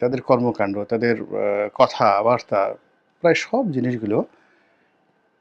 তাদের কর্মকাণ্ড, তাদের কথাবার্তা, প্রায় সব জিনিসগুলো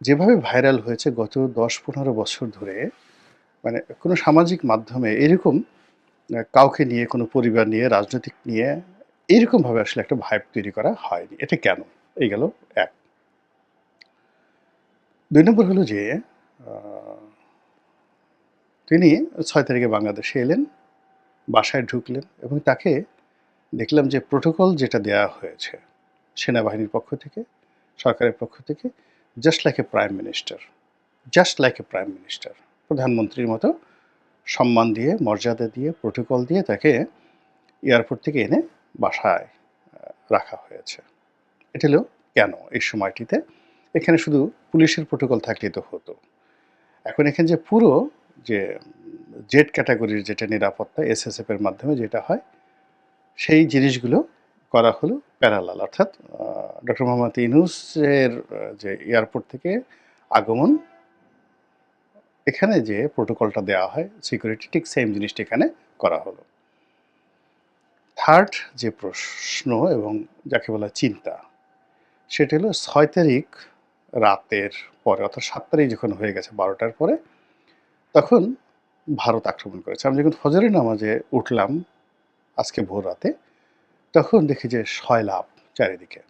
যেভাবে ভাইরাল হয়েছে গত দশ পনেরো বছর ধরে মানে কোনো সামাজিক মাধ্যমে এরকম কাউকে নিয়ে, কোনো পরিবার নিয়ে, রাজনৈতিক নিয়ে এইরকমভাবে আসলে একটা ভাইব তৈরি করা হয়নি। এটা কেন? এই গেল এক। দুই নম্বর হলো যে তিনি ছয় তারিখে বাংলাদেশে এলেন, বাসায় ঢুকলেন এবং তাকে দেখলাম যে প্রোটোকল যেটা দেওয়া হয়েছে সেনাবাহিনীর পক্ষ থেকে, সরকারের পক্ষ থেকে just like a prime minister just like a prime minister প্রধানমন্ত্রীর মতো সম্মান দিয়ে, মর্যাদা দিয়ে, প্রোটোকল দিয়ে তাকে এয়ারপোর্ট থেকে এনে বাসায় রাখা হয়েছে। এটা হলো কেন এই সময়টিতে? এখানে শুধু পুলিশের প্রোটোকল থাকলেই তো হতো। এখন এখানে যে পুরো যে জেড ক্যাটাগরির যেটা নিরাপত্তা এসএসএফ এর মাধ্যমে যেটা হয় সেই জিনিসগুলো করা হলো প্যারালাল, অর্থাৎ ডক্টর মোহাম্মদ ইনুসের যে এয়ারপোর্ট থেকে আগমন, এখানে যে প্রোটোকলটা দেওয়া হয়, সিকিউরিটি ঠিক সেম জিনিসটা এখানে করা হলো। থার্ড যে প্রশ্ন এবং যাকে বলা চিন্তা, সেটা হলো ছয় তারিখ রাতের পরে, অর্থাৎ সাত তারিখ যখন হয়ে গেছে বারোটার পরে, তখন ভারত আক্রমণ করেছে। আমি যখন ফজরের নামাজে উঠলাম আজকে ভোর রাতে, তখন দেখি যে লাভ চারিদিকে।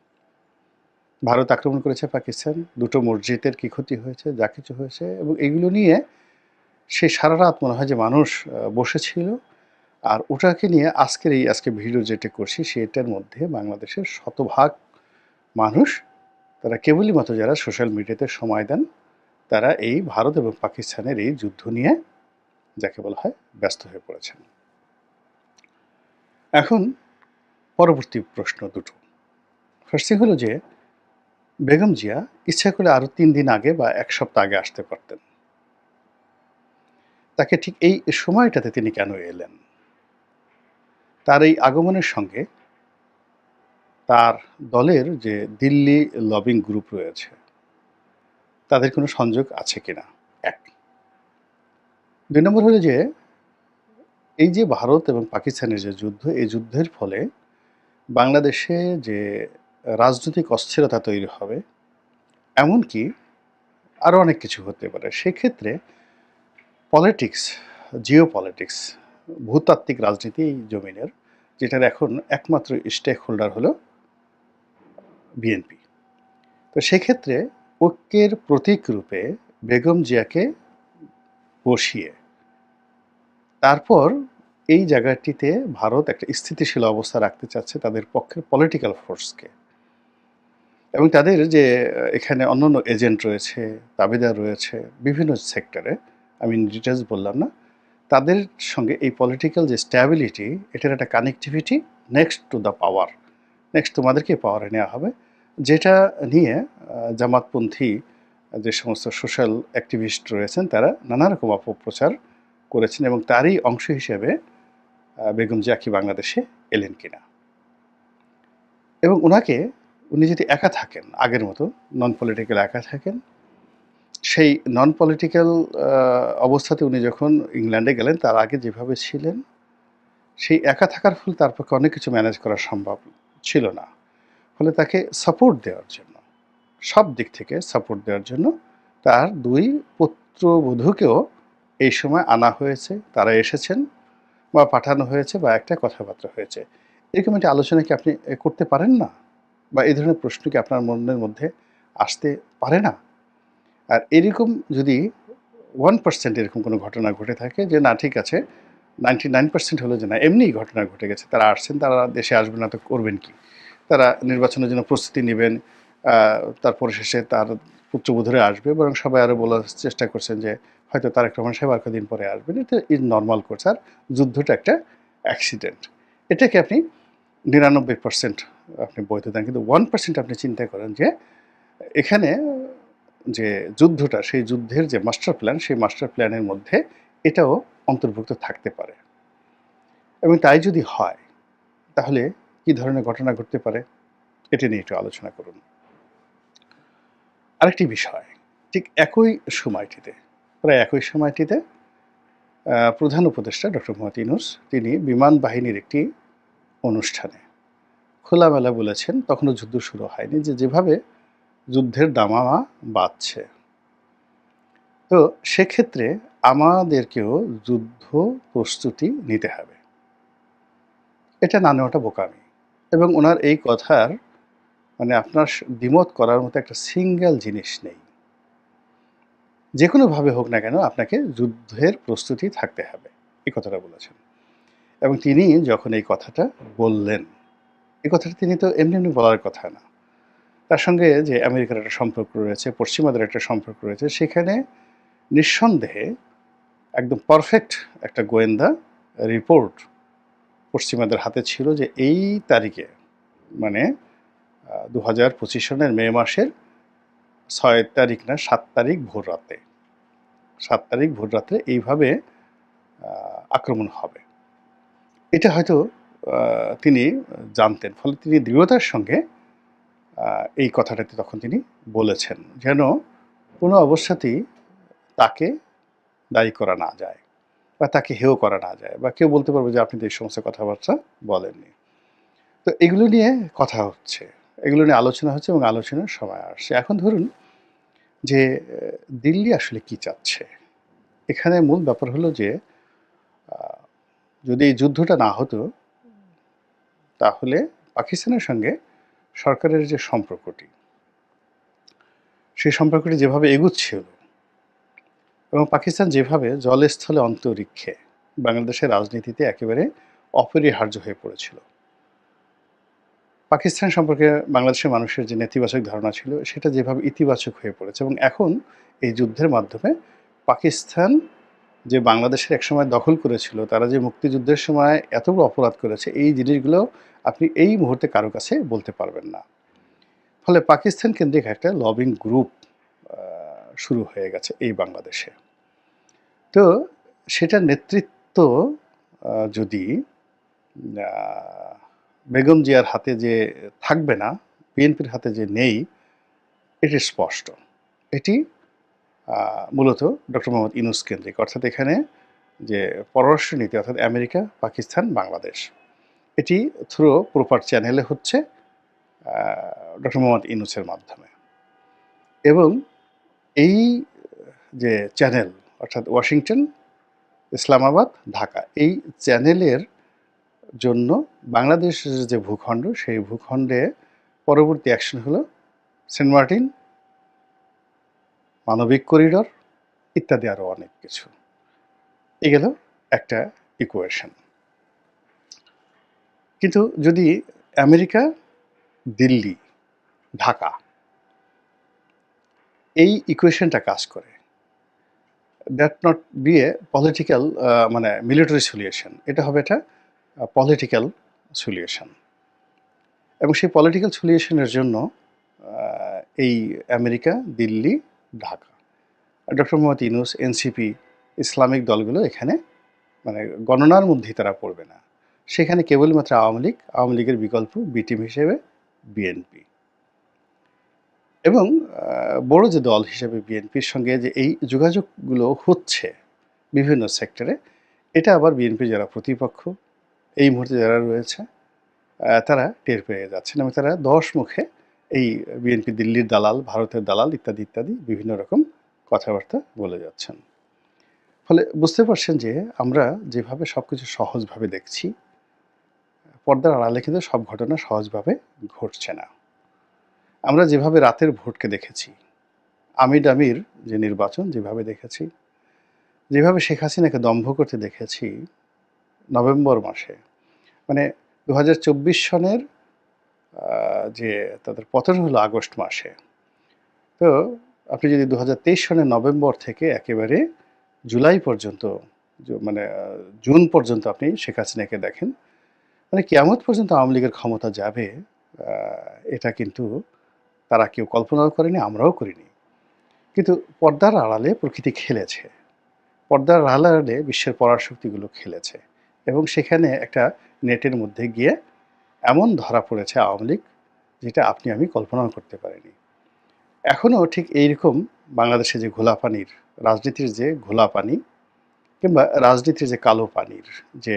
ভারত আক্রমণ করেছে পাকিস্তান, দুটো মসজিদের কি ক্ষতি হয়েছে, যা কিছু হয়েছে, এবং এগুলো নিয়ে সে সারা রাত মনে হয় যে মানুষ বসেছিল। আর ওটাকে নিয়ে আজকের এই, আজকে ভিডিও যেটা করছি, সেটার মধ্যে বাংলাদেশের শতভাগ মানুষ, তারা কেবলই মতো যারা সোশ্যাল মিডিয়াতে সময় দেন, তারা এই ভারত এবং পাকিস্তানের এই যুদ্ধ নিয়ে, যাকে বলা হয়, ব্যস্ত হয়ে পড়েছেন। এখন পরবর্তী প্রশ্ন দুটো। ফার্স্ট হলো যে, বেগম জিয়া ইচ্ছা করলে আরও তিন দিন আগে বা এক সপ্তাহ আগে আসতে পারতেন। তাকে ঠিক এই সময়টাতে তিনি কেন এলেন? তার এই আগমনের সঙ্গে তার দলের যে দিল্লি লবিং গ্রুপ রয়েছে, তাদের কোনো সংযোগ আছে কিনা? এক। দুই নম্বর হলো যে এই যে ভারত এবং পাকিস্তানের যে যুদ্ধ, এই যুদ্ধের ফলে বাংলাদেশে যে রাজনৈতিক অস্থিরতা তৈরি হবে, এমনকি আরও অনেক কিছু হতে পারে। সেক্ষেত্রে পলিটিক্স জিও পলিটিক্স ভূতাত্ত্বিক রাজনীতি এই জমিনের যেটার এখন একমাত্র স্টেক হোল্ডার হলো বিএনপি তো সেক্ষেত্রে ঐক্যের প্রতীক রূপে বেগম জিয়াকে বসিয়ে তারপর এই জায়গাটিতে ভারত একটা স্থিতিশীল অবস্থা রাখতে চাচ্ছে তাদের পক্ষের পলিটিক্যাল ফোর্সকে এবং তাদের যে, এখানে অন্যান্য এজেন্ট রয়েছে দাবিদার রয়েছে, বিভিন্ন সেক্টরে আমি ডিটেলস বললাম না, তাদের সঙ্গে এই পলিটিক্যাল যে স্ট্যাবিলিটি এটার একটা connectivity next to the power next তোমাদেরকে পাওয়ারে নেওয়া হবে, যেটা নিয়ে জামাতপন্থী যে সমস্ত সোশ্যাল অ্যাক্টিভিস্ট রয়েছেন, তারা নানা রকম অপপ্রচার করেছেন এবং তারই অংশ হিসেবে বেগম জিয়া কি বাংলাদেশে এলেন কিনা। এবং ওনাকে উনি যদি একা থাকেন, আগের মতো নন পলিটিক্যাল একা থাকেন, সেই নন পলিটিক্যাল অবস্থাতে উনি যখন ইংল্যান্ডে গেলেন, তার আগে যেভাবে ছিলেন, সেই একা থাকার ফলে তার পক্ষে অনেক কিছু ম্যানেজ করা সম্ভব ছিল না। ফলে তাকে সাপোর্ট দেওয়ার জন্য, সব দিক থেকে সাপোর্ট দেওয়ার জন্য তার দুই পুত্রবধূকেও এই সময় আনা হয়েছে, তারা এসেছেন বা পাঠানো হয়েছে বা একটা কথাবার্তা হয়েছে। এরকম একটি আলোচনা কি আপনি করতে পারেন না? বা এই ধরনের প্রশ্ন কি আপনার মনের মধ্যে আসতে পারে না? আর এরকম যদি ওয়ান পার্সেন্ট এরকম কোনো ঘটনা ঘটে থাকে যে, না, ঠিক আছে নাইনটি নাইন পার্সেন্ট হলো যে, না, এমনিই ঘটনা ঘটে গেছে, তারা আসছেন, তারা দেশে আসবেন না, তো করবেন কি? তারা নির্বাচনের জন্য প্রস্তুতি নেবেন তারপরে শেষে তার পুত্রবধূরে আসবে, বরং সবাই আরও বলার চেষ্টা করছেন যে হয়তো তারেক রহমান সাহেব আর কদিন পরে আসবেন এটা ইজ নর্মাল কোর্স আর যুদ্ধটা একটা অ্যাক্সিডেন্ট এটাকে আপনি নিরানব্বই পার্সেন্ট আপনি বৈধ দেন, কিন্তু ওয়ান পার্সেন্ট আপনি চিন্তা করেন যে, এখানে যে যুদ্ধটা, সেই যুদ্ধের যে মাস্টার প্ল্যান সেই মাস্টার প্ল্যানের মধ্যে এটাও অন্তর্ভুক্ত থাকতে পারে। এবং তাই যদি হয়, তাহলে কি ধরনের ঘটনা ঘটতে পারে? এটা নিয়ে একটু আলোচনা করুন। আরেকটি বিষয়, ঠিক একই সময়টিতে প্রায় একই সময়টিতে প্রধান উপদেষ্টা ডক্টর মোহাম্মদ ইউনুস, তিনি বিমান বাহিনীর একটি অনুষ্ঠানে খোলামেলা বলেছেন, তখনও যুদ্ধ শুরু হয়নি যে যেভাবে যুদ্ধের দামামা বাড়ছে তো সেক্ষেত্রে আমাদেরকেও যুদ্ধ প্রস্তুতি নিতে হবে। এটা না নেওয়াটা বোকামি। এবং ওনার এই কথার মানে আপনার দ্বিমত করার মতো একটা সিঙ্গেল জিনিস নেই। যে কোনোভাবে হোক না কেন আপনাকে যুদ্ধের প্রস্তুতি থাকতে হবে। এই কথাটা বলেছেন। এবং তিনি যখন এই কথাটা বললেন, এই কথাটা তিনি তো এমনি এমনি বলার কথা না। তার সঙ্গে যে আমেরিকার একটা সম্পর্ক রয়েছে, পশ্চিমাদের একটা সম্পর্ক রয়েছে, সেখানে নিঃসন্দেহে একদম পারফেক্ট একটা গোয়েন্দা রিপোর্ট পশ্চিমাদের হাতে ছিল যে এই তারিখে মানে দু হাজার পঁচিশ সনের মে মাসের ছয় তারিখ না, সাত তারিখ ভোর রাতে। সাত তারিখ ভোর রাত্রে এইভাবে আক্রমণ হবে। এটা হয়তো তিনি জানতেন। ফলে তিনি দৃঢ়তার সঙ্গে এই কথাটাতে তখন তিনি বলেছেন যেন কোনো অবস্থাতেই তাকে দায়ী করা না যায় বা তাকে হেও করা না যায় বা কেউ বলতে পারবে যে আপনি তো এই সমস্ত কথাবার্তা বলেননি। তো এগুলো নিয়ে কথা হচ্ছে, এগুলো নিয়ে আলোচনা হচ্ছে এবং আলোচনার সময় আসছে। এখন ধরুন যে দিল্লি আসলে কি চাচ্ছে? এখানে মূল ব্যাপার হলো যে যদি এই যুদ্ধটা না হতো, তাহলে পাকিস্তানের সঙ্গে সরকারের যে সম্পর্কটি, সেই সম্পর্কটি যেভাবে এগুচ্ছিল এবং পাকিস্তান যেভাবে জলস্থলে অন্তরিক্ষে বাংলাদেশের রাজনীতিতে একেবারে অপরিহার্য হয়ে পড়েছিল পাকিস্তান সম্পর্কে বাংলাদেশের মানুষের যে নেতিবাচক ধারণা ছিল, সেটা যেভাবে ইতিবাচক হয়ে পড়েছে এবং এখন এই যুদ্ধের মাধ্যমে পাকিস্তান যে বাংলাদেশের একসময় দখল করেছিল, তারা যে মুক্তিযুদ্ধের সময় এত অপরাধ করেছে, এই জিনিসগুলো আপনি এই মুহূর্তে কারও কাছে বলতে পারবেন না। ফলে পাকিস্তান কেন্দ্রিক একটা লবিং গ্রুপ শুরু হয়ে গেছে এই বাংলাদেশে। তো সেটার নেতৃত্ব যদি বেগম জিয়ার হাতে যে থাকবে না, বিএনপির হাতে যে নেই, এটি স্পষ্ট। এটি মূলত ডক্টর মোহাম্মদ ইনুস কেন্দ্রিক। অর্থাৎ এখানে যে পররাষ্ট্র নীতি, অর্থাৎ আমেরিকা, পাকিস্তান, বাংলাদেশ, এটি থ্রু প্রপার চ্যানেলে হচ্ছে ডক্টর মোহাম্মদ ইনুসের মাধ্যমে। এবং এই যে চ্যানেল অর্থাৎ ওয়াশিংটন, ইসলামাবাদ, ঢাকা, এই চ্যানেলের জন্য বাংলাদেশের যে ভূখণ্ড, সেই ভূখণ্ডে পরবর্তী অ্যাকশন হলো সেন্ট মার্টিন, মানবিক করিডর ইত্যাদি আরও অনেক কিছু। এগুলো একটা ইকুয়েশন কিন্তু যদি আমেরিকা, দিল্লি, ঢাকা এই ইকুয়েশনটা কাজ করে that not be a political মানে মিলিটারি সলিউশন এটা হবে এটা পলিটিক্যাল সলিউশন এবং সেই পলিটিক্যাল সলিউশনের জন্য এই America, Delhi, Dhaka doctor Mohammad Yunus NCP Islamic দলগুলো এখানে মানে গণনার মধ্যেই তারা পড়বে না। সেখানে কেবলমাত্র আওয়ামী লীগ, আওয়ামী লীগের বিকল্প বিটিম হিসেবে বিএনপি এবং বড় যে দল হিসেবে বিএনপির সঙ্গে যে এই যোগাযোগগুলো হচ্ছে বিভিন্ন সেক্টরে এটা আবার বিএনপি যারা প্রতিপক্ষ এই মুহূর্তে যারা রয়েছে তারা টের পেয়ে যাচ্ছেন এবং তারা দশ মুখে এই বিএনপি দিল্লির দালাল, ভারতের দালাল ইত্যাদি ইত্যাদি বিভিন্ন রকম কথাবার্তা বলে যাচ্ছেন। ফলে বুঝতে পারছেন যে আমরা যেভাবে সব কিছু সহজভাবে দেখছি, পর্দার আড়ালে কিন্তু সব ঘটনা সহজভাবে ঘটছে না। আমরা যেভাবে রাতের ভোটকে দেখেছি, আমির আমির যে নির্বাচন যেভাবে দেখেছি, যেভাবে শেখ হাসিনাকে দম্ভ করতে দেখেছি নভেম্বর মাসে। মানে দু হাজার চব্বিশ সনের যে তাদের পতন হলো আগস্ট মাসে। তো আপনি যদি দু হাজার তেইশ সনের নভেম্বর থেকে একেবারে জুলাই পর্যন্ত মানে জুন পর্যন্ত আপনি শেখ হাসিনাকে দেখেন মানে কেমন পর্যন্ত আওয়ামী লীগের ক্ষমতা যাবে এটা কিন্তু তারা কেউ কল্পনাও করেনি, আমরাও করিনি। কিন্তু পর্দার আড়ালে প্রকৃতি খেলেছে। পর্দার আড়ালে বিশ্বের পরাশক্তিগুলো খেলেছে। এবং সেখানে একটা নেটের মধ্যে গিয়ে এমন ধরা পড়েছে আওয়ামী লীগ, যেটা আপনি, আমি কল্পনাও করতে পারিনি। এখনও ঠিক এইরকম বাংলাদেশে যে ঘোলা পানির, রাজনীতির যে ঘোলা পানি কিংবা রাজনীতির যে কালো পানির যে,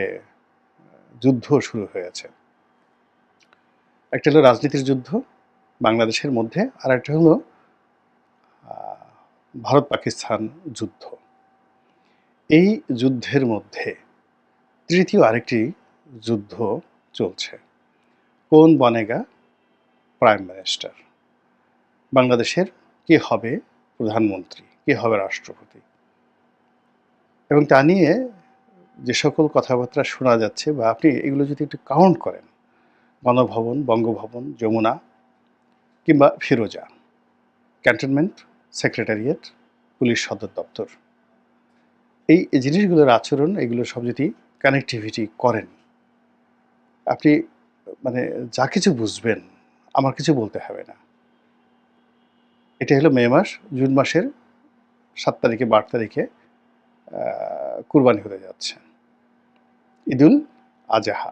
যুদ্ধ শুরু হয়েছে। একটা হলো রাজনীতির যুদ্ধ বাংলাদেশের মধ্যে, আর একটা হলো ভারত পাকিস্তান যুদ্ধ। এই যুদ্ধের মধ্যে তৃতীয় আরেকটি যুদ্ধ চলছে। কোন বনেগা প্রাইম মিনিস্টার? বাংলাদেশের কে হবে প্রধানমন্ত্রী? কে হবে রাষ্ট্রপতি? এবং তা নিয়ে যে সকল কথাবার্তা শোনা যাচ্ছে বা আপনি এগুলো যদি একটু কাউন্ট করেন গণভবন বঙ্গভবন, যমুনা কিংবা ফিরোজা ক্যান্টনমেন্ট সেক্রেটারিয়েট পুলিশ সদর দপ্তর, এই জিনিসগুলোর আচরণ, এগুলো সব যদি কানেক্টিভিটি করেন। আপনি মানে যা কিছু বুঝবেন, আমার কিছু বলতে হবে না। এটা হলো মে মাস, জুন মাসের সাত তারিখে বারো তারিখে কুরবানি হতে যাচ্ছে। ঈদুল আজাহা।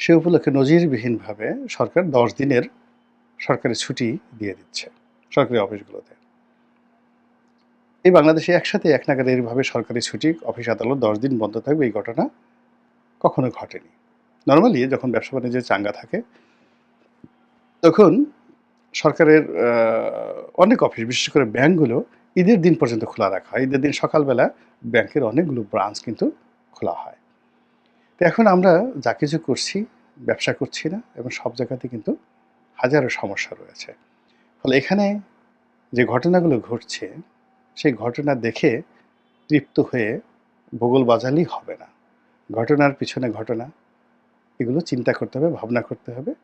সে উপলক্ষে নজিরবিহীনভাবে সরকার দশ দিনের সরকারি ছুটি দিয়ে দিচ্ছে, সরকারি অফিসগুলোতে। এই বাংলাদেশে একসাথে এক নাগারে এইভাবে সরকারি ছুটি, অফিস আদালত দশ দিন বন্ধ থাকবে, এই ঘটনা কখনো ঘটেনি। নর্মালি যখন ব্যবসা বাণিজ্যের চাঙ্গা থাকে, তখন সরকারের অনেক অফিস, বিশেষ করে ব্যাংকগুলো ঈদের দিন পর্যন্ত খোলা রাখা হয়। ঈদের দিন সকালবেলা ব্যাংকের অনেকগুলো ব্রাঞ্চ কিন্তু খোলা হয়। তো এখন আমরা যা কিছু করছি, ব্যবসা করছি না এবং সব জায়গাতে কিন্তু হাজারো সমস্যা রয়েছে। ফলে এখানে যে ঘটনাগুলো ঘটছে সেই ঘটনা দেখে তৃপ্ত হয়ে ভূগোল বাজালেই হবে না। ঘটনার পিছনে ঘটনা। এগুলো চিন্তা করতে হবে, ভাবনা করতে হবে।